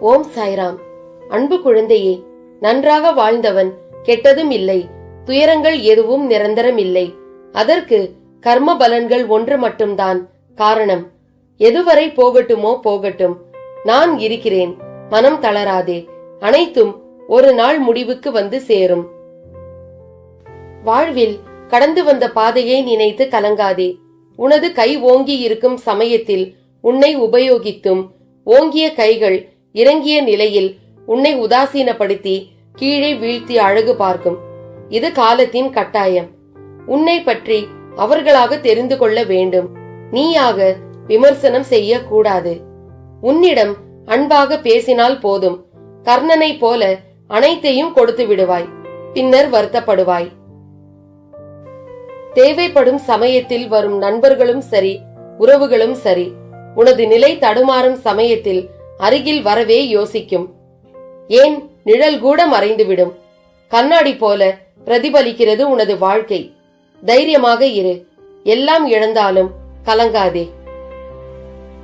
ஓம் சாய்ராம். அன்பு குழந்தையே நன்றாக வாழ்ந்தவன் கெட்டதும் இல்லை துயரங்கள் எதுவும் நிரந்தரம் இல்லை. அதற்கு கர்ம பலன்கள் ஒன்று மட்டும்தான் காரணம். எதுவரை போகட்டுமோ போகட்டும். நான் இருக்கிறேன் மனம் தளராதே. அனைத்தும் ஒரு நாள் முடிவுக்கு வந்து சேரும். வாழ்வில் கடந்து வந்த பாதையை நினைத்து கலங்காதே. உனது கை ஓங்கி இருக்கும் சமயத்தில் உன்னை உபயோகித்தும் ஓங்கிய கைகள் இறங்கிய நிலையில் உன்னை உதாசீனப்படுத்தி கீழே வீழ்த்தி அழகு பார்க்கும். இது காலத்தின் கட்டாயம். உன்னை பற்றி அவர்களாக தெரிந்து கொள்ள வேண்டும். நீயாக விமர்சனம் செய்யக்கூடாது. உன்னிடம் அன்பாக பேசினால் போதும். கர்ணனை போல அனைத்தையும் கொடுத்து விடுவாய். பின்னர் வருத்தப்படுவாய். தேவைப்படும் சமயத்தில் வரும் நண்பர்களும் சரி உறவுகளும் சரி. உனது நிலை தடுமாறும் சமயத்தில் அருகில் வரவே யோசிக்கும். ஏன்? நிழல் கூட மறைந்துவிடும். கண்ணாடி போல பிரதிபலிக்கிறது உனது வாழ்க்கை. தைரியமாக இரு. எல்லாம் இழந்தாலும் கலங்காதே.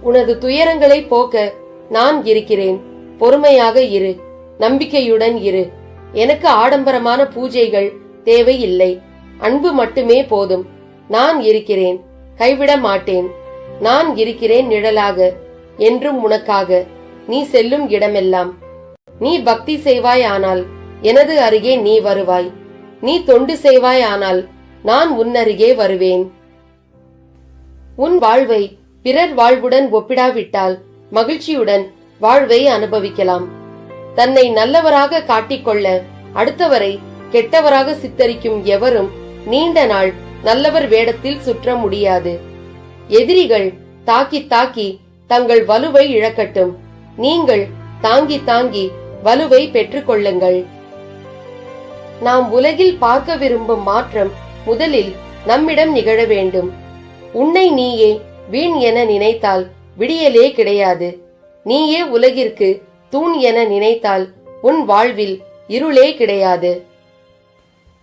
உனது துயரங்களை போக்க நான் இருக்கிறேன். பொறுமையாக இரு. நம்பிக்கையுடன் இரு. எனக்கு ஆடம்பரமான பூஜைகள் தேவையில்லை. அன்பு மட்டுமே போதும். நான் இருக்கிறேன். கைவிட மாட்டேன். நான் இருக்கிறேன் நிழலாக. என்றும் உனக்காக. நீ செல்லும் இடமெல்லாம். நீ பக்தி செய்வாய் ஆனால் எனது அருகே நீ வருவாய். நீ தொண்டு செய்வாய் ஆனால் நான் உன் அருகே வருவேன். உன் வாழ்வை பிறர் வாழ்வுடன் ஒப்பிடாவிட்டால் மகிழ்ச்சியுடன் வாழ்வை அனுபவிக்கலாம். தன்னை நல்லவராக காட்டிக்கொள்ள அடுத்தவரை கெட்டவராக சித்தரிக்கும் எவரும் நீண்ட நாள் நல்லவர் வேடத்தில் சுற்ற முடியாது. எதிரிகள் தாக்கி தாக்கி தங்கள் வலுவை இழக்கட்டும். நீங்கள் தாங்கி தாங்கி வலுவை பெற்றுக் கொள்ளுங்கள் நாம் உலகில் பார்க்க விரும்பும் மாற்றம் முதலில் நம்மிடம் நிகழ வேண்டும். உன்னை நீயே வீண் என நினைத்தால் விடியலே கிடையாது. நீயே உலகிற்கு தூண் என நினைத்தால் உன் வாழ்வில் இருளே கிடையாது.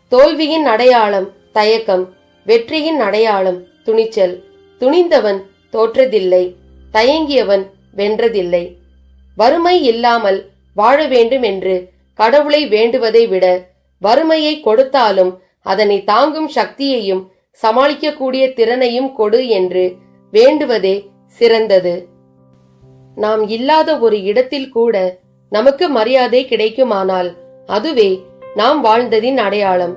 தோல்வியின் அடையாளம் தயக்கம் வெற்றியின் அடையாளம் துணிச்சல். துணிந்தவன் தோற்றதில்லை தயங்கியவன் வென்றதில்லை. வறுமை இல்லாமல் வாழ வேண்டும் என்று கடவுளை வேண்டுவதை விட வறுமையை கொடுத்தாலும் அதனை தாங்கும் சக்தியையும் சமாளிக்கக்கூடிய திறனையும் கொடு என்று வேண்டுவதே சிறந்தது. நாம் இல்லாத ஒரு இடத்தில் கூட நமக்கு மரியாதை கிடைக்குமானால் அதுவே நாம் வாழ்ந்ததின் அடையாளம்.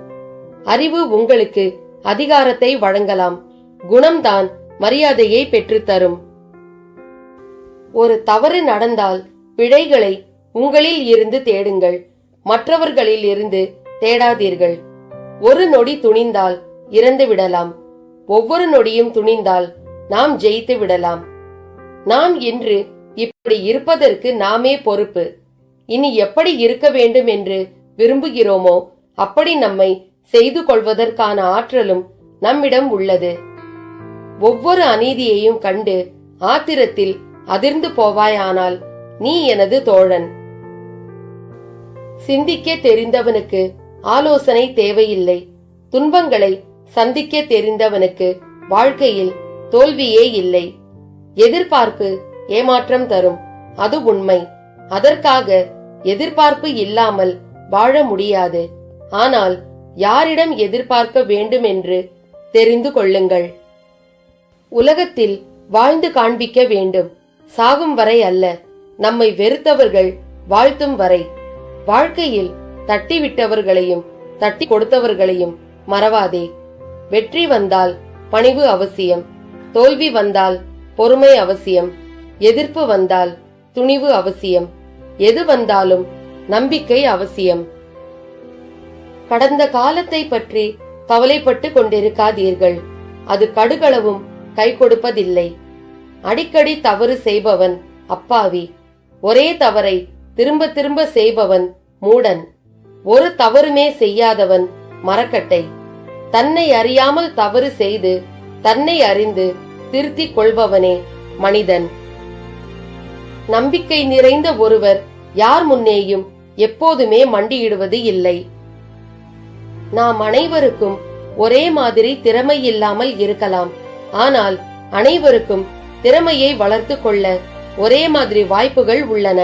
அறிவு உங்களுக்கு அதிகாரத்தை வழங்கலாம். குணம்தான் மரியாதையை பெற்றுத்தரும். ஒரு தவறு நடந்தால் பிழைகளை உங்களில் இருந்து தேடுங்கள் மற்றவர்களில் இருந்து தேடாதீர்கள். ஒரு நொடி துணிந்தால் இறந்து விடலாம். ஒவ்வொரு நொடியும் துணிந்தால் நாம் ஜெயித்து விடலாம். நாம் இன்று இப்படி இருப்பதற்கு நாமே பொறுப்பு. இனி எப்படி இருக்க வேண்டும் என்று விரும்புகிறோமோ அப்படி நம்மை செய்து கொள்வதற்கான ஆற்றலும் நம்மிடம் உள்ளது. ஒவ்வொரு அநீதியையும் கண்டு ஆத்திரத்தில் அதிர்ந்து போவாயானால் நீ எனது தோழன். சிந்திக்க தெரிந்தவனுக்கு ஆலோசனை தேவையில்லை. துன்பங்களை சந்திக்க தெரிந்தவனுக்கு வாழ்க்கையில் தோல்வியே இல்லை. எதிர்பார்ப்பு ஏமாற்றம் தரும். அது உண்மை. அதற்காக எதிர்பார்ப்பு இல்லாமல் வாழ முடியாது. ஆனால் யாரிடம் எதிர்பார்க்க வேண்டும் என்று தெரிந்து கொள்ளுங்கள். உலகத்தில் வாழ்ந்து காண்பிக்க வேண்டும். சாகும் வரை அல்ல நம்மை வெறுத்தவர்கள் வாழ்த்தும் வரை. வாழ்க்கையில் தட்டி விட்டவர்களையும் தட்டி கொடுத்தவர்களையும் மறவாதே. வெற்றி வந்தால் பணிவு அவசியம் தோல்வி வந்தால் பொறுமை அவசியம் எதிர்ப்பு வந்தால் துணிவு அவசியம் எது வந்தாலும் நம்பிக்கை அவசியம். கடந்த காலத்தை பற்றி கவலைப்பட்டு கொண்டிருக்காதீர்கள் அது கடுகளவும் கை கொடுப்பதில்லை. அடிக்கடி தவறு செய்பவன் அப்பாவி. ஒரே தவறை திரும்ப திரும்ப செய்பவன் மூடன். ஒரு தவறுமே செய்யாதவன் மரக்கட்டை. தன்னை அறியாமல் தவறு செய்து தன்னை அறிந்து திருத்திக் கொள்பவனே மனிதன். நம்பிக்கை நிறைந்த ஒருவர் யார் முன்னேயும் எப்போதுமே மண்டியிடுவது இல்லை. நாம் அனைவருக்கும் ஒரே மாதிரி திறமை இல்லாமல் இருக்கலாம். ஆனால் அனைவருக்கும் திறமையை வளர்த்து கொள்ள ஒரே மாதிரி வாய்ப்புகள் உள்ளன.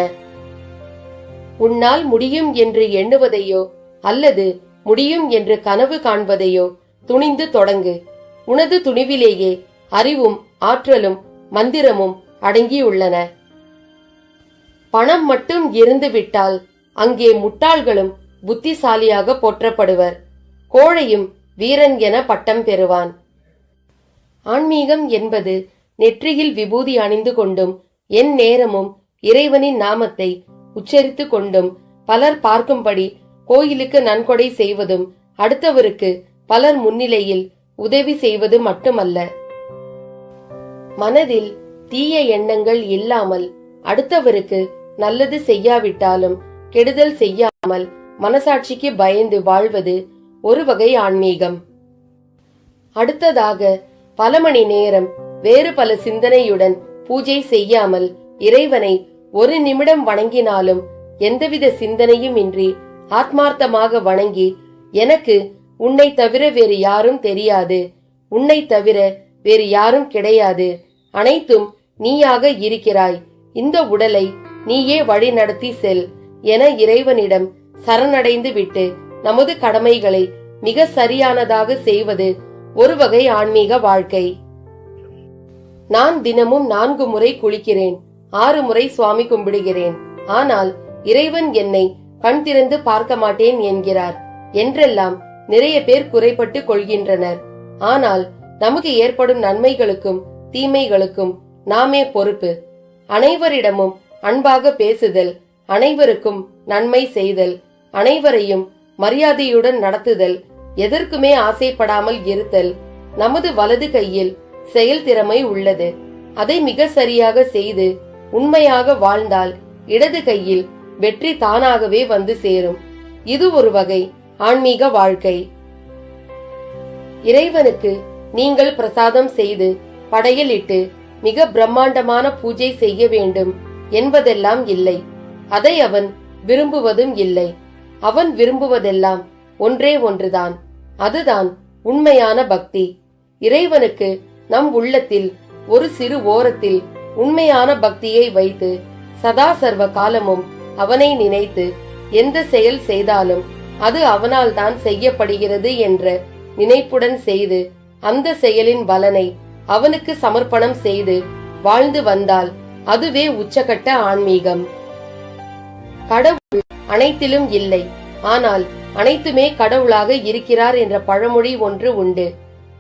உன்னால் முடியும் என்று எண்ணுவதையோ அல்லது முடியும் என்று கனவு காண்பதையோ துணிந்து தொடங்கு. உனது துணிவிலேயே அறிவும் ஆற்றலும் மந்திரமும் அடங்கியுள்ளன. பணம் மட்டும் இருந்து விட்டால் அங்கே முட்டாள்களும் புத்திசாலியாக போற்றப்படுவர். கோழையும் வீரன் என பட்டம் பெறுவான். ஆன்மீகம் என்பது நெற்றியில் விபூதி அணிந்து கொண்டும் என் நேரமும் இறைவனின் நாமத்தை உச்சரித்து கொண்டும் பலர் பார்க்கும்படி கோயிலுக்கு நன்கொடை செய்வதும் அடுத்தவருக்கு பலர் முன்னிலையில் உதவி செய்வது மட்டுமல்ல. மனதில் தீய எண்ணங்கள் இல்லாமல் அடுத்தவருக்கு நல்லது செய்யாவிட்டாலும் கெடுதல் செய்யாமல் மனசாட்சிக்கு பயந்து வாழ்வது ஒரு வகை ஆன்மீகம். அடுத்ததாக பல மணி நேரம் வேறு பல சிந்தனையுடன் பூஜை செய்யாமல் இறைவனை ஒரு நிமிடம் வணங்கினாலும் எந்தவித சிந்தனையும் இன்றி ஆத்மார்த்தமாக வணங்கி எனக்கு உன்னை தவிர வேறு யாரும் தெரியாது. உன்னை தவிர வேறு யாரும் கிடையாது. அனைத்தும் நீயாக இருக்கிறாய். இந்த உடலை நீயே வழி நடத்தி செல் என இறைவனிடம் சரணடைந்து விட்டு நமது கடமைகளை மிக சரியானதாக செய்வது ஒரு வகை ஆன்மீக வாழ்க்கை. நான் தினமும் நான்கு முறை குளிக்கிறேன் ஆறு முறை சுவாமி கும்பிடுகிறேன். ஆனால் இறைவன் என்னை கண் திறந்து பார்க்க மாட்டேன் என்கிறார். என்றெல்லாம் நிறைய பேர் குறைபட்டு கொள்கின்றனர். ஆனால் நமக்கு ஏற்படும் நன்மைகளுக்கும் தீமைகளுக்கும் நாமே பொறுப்பு. அனைவரிடமும் அன்பாக பேசுதல் அனைவருக்கும் நன்மை செய்தல் அனைவரையும் மரியாதையுடன் நடத்துதல் எதற்குமே ஆசைப்படாமல் இருத்தல் நமது வலது கையில் செயல் திறமை உள்ளது. அதை மிக சரியாக செய்து உண்மையாக வாழ்ந்தால் இடது கையில் வெற்றி தானாகவே வந்து சேரும். இது ஒரு வகை ஆன்மீக வாழ்க்கை. இறைவனுக்கு நீங்கள் பிரசாதம் செய்து படையலிட்டு மிக பிரம்மாண்டமான பூஜை செய்ய வேண்டும் என்பதெல்லாம் இல்லை. அதை அவன் விரும்புவதும் இல்லை. அவன் விரும்புவதெல்லாம் ஒன்றே ஒன்றுதான். அதுதான் உண்மையான பக்தி. இறைவனுக்கு நம் உள்ளத்தில் ஒரு சிறு ஓரத்தில் உண்மையான பக்தியை வைத்து சதா சர்வ காலமும் அவனை நினைத்து எந்த செயல் செய்தாலும் அது அவனால் தான் செய்யப்படுகிறது என்ற நினைப்புடன் செய்து அந்த செயலின் பலனை அவனுக்கு சமர்ப்பணம் செய்து வாழ்ந்து வந்தால் அதுவே உச்சகட்ட ஆன்மீகம். கடவுள் அனைத்திலும் இல்லை. ஆனால் அனைத்துமே கடவுளாக இருக்கிறார் என்ற பழமொழி ஒன்று உண்டு.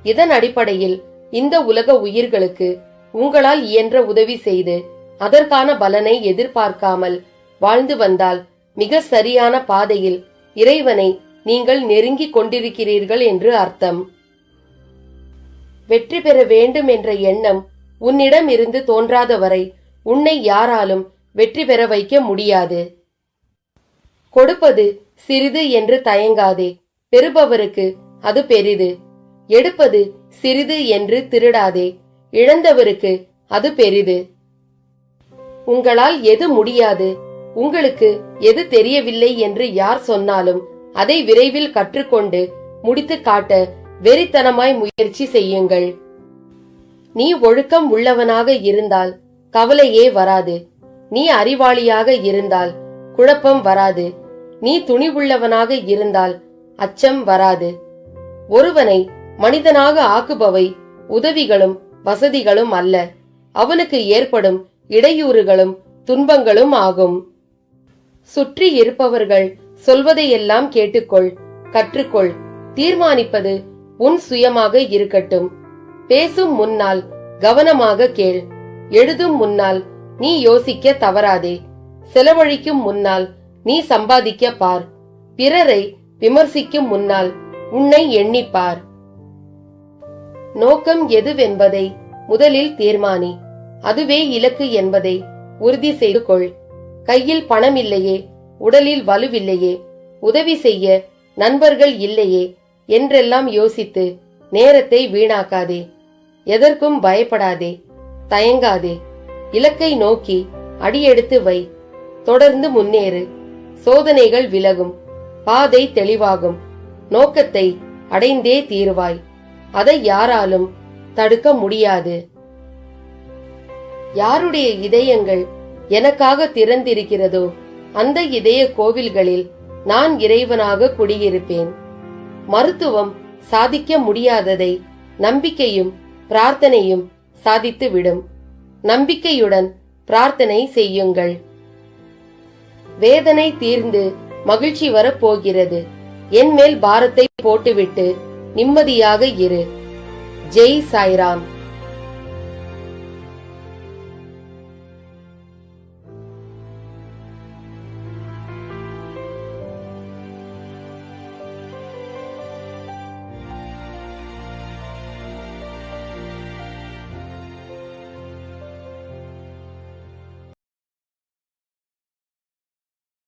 இதன் அடிப்படையில் இந்த உலக உயிர்களுக்கு உங்களால் இயன்ற உதவி செய்து அதற்கான பலனை எதிர்பார்க்காமல் வாழ்ந்து வந்தால் மிக சரியான பாதையில் இறைவனை நீங்கள் நெருங்கிக் கொண்டிருக்கிறீர்கள் என்று அர்த்தம். வெற்றி பெற வேண்டும் என்ற எண்ணம் உன்னிடம் இருந்து தோன்றாத வரை உன்னை யாராலும் வெற்றி பெற வைக்க முடியாது. கொடுப்பது சிறிது என்று தயங்காதே. பெறுபவருக்கு அது பெரிது. எடுப்பது சிறிது என்று திருடாதே. இழந்தவருக்கு அது பெரிது. உங்களால் எது முடியாது? உங்களுக்கு எது தெரியவில்லை என்று யார் சொன்னாலும் அதை விரைவில் கற்றுக்கொண்டு முடித்து காட்ட வெறித்தனமாய் முயற்சி செய்யுங்கள். நீ ஒழுக்கம் உள்ளவனாக இருந்தால் கவலையே வராது. நீ அறிவாளியாக இருந்தால் குழப்பம் வராது. நீ துணிவுள்ளவனாக இருந்தால் அச்சம் வராது. ஒருவனை மனிதனாக ஆக்குபவை உதவிகளும் வசதிகளும் அல்ல. அவனுக்கு ஏற்படும் இடையூறுகளும் துன்பங்களும் ஆகும். சுற்றி இருப்பவர்கள் சொல்வதையெல்லாம் கேட்டுக்கொள் கற்றுக்கொள். தீர்மானிப்பது உன் சுயமாக இருக்கட்டும். பேசும் முன்னால் கவனமாக கேள். எழுதும் முன்னால் நீ யோசிக்க தவறாதே. செலவழிக்கும் முன்னால் நீ சம்பாதிக்க பார். பிறரை விமர்சிக்கும் முன்னால் உன்னை எண்ணிப்பார். நோக்கம் எதுவென்பதை முதலில் தீர்மானி அதுவே இலக்கு என்பதை உறுதி செய்து கொள் கையில் பணம் இல்லையே உடலில் வலுவில்லையே உதவி செய்ய நண்பர்கள் இல்லையே என்றெல்லாம் யோசித்து நேரத்தை வீணாக்காதே எதற்கும் பயப்படாதே தயங்காதே. இலக்கை நோக்கி அடியெடுத்து வை. தொடர்ந்து முன்னேறு. சோதனைகள் விலகும். பாதை தெளிவாகும். நோக்கத்தை அடைந்தே தீருவாய். அதை யாராலும் தடுக்க முடியாது. யாருடைய இதயங்கள் எனக்காக திறந்திருக்கிறதோ அந்த இதய கோவில்களில் நான் இறைவனாக குடியிருப்பேன். மருத்துவம் சாதிக்க முடியாததை நம்பிக்கையும் பிரார்த்தனையும் சாதித்துவிடும். நம்பிக்கையுடன் பிரார்த்தனை செய்யுங்கள். வேதனை தீர்ந்து மகிழ்ச்சி வரப் போகிறது என் மேல் பாரத்தை போட்டுவிட்டு நிம்மதியாக இரு. ஜெய் சாய்ராம்.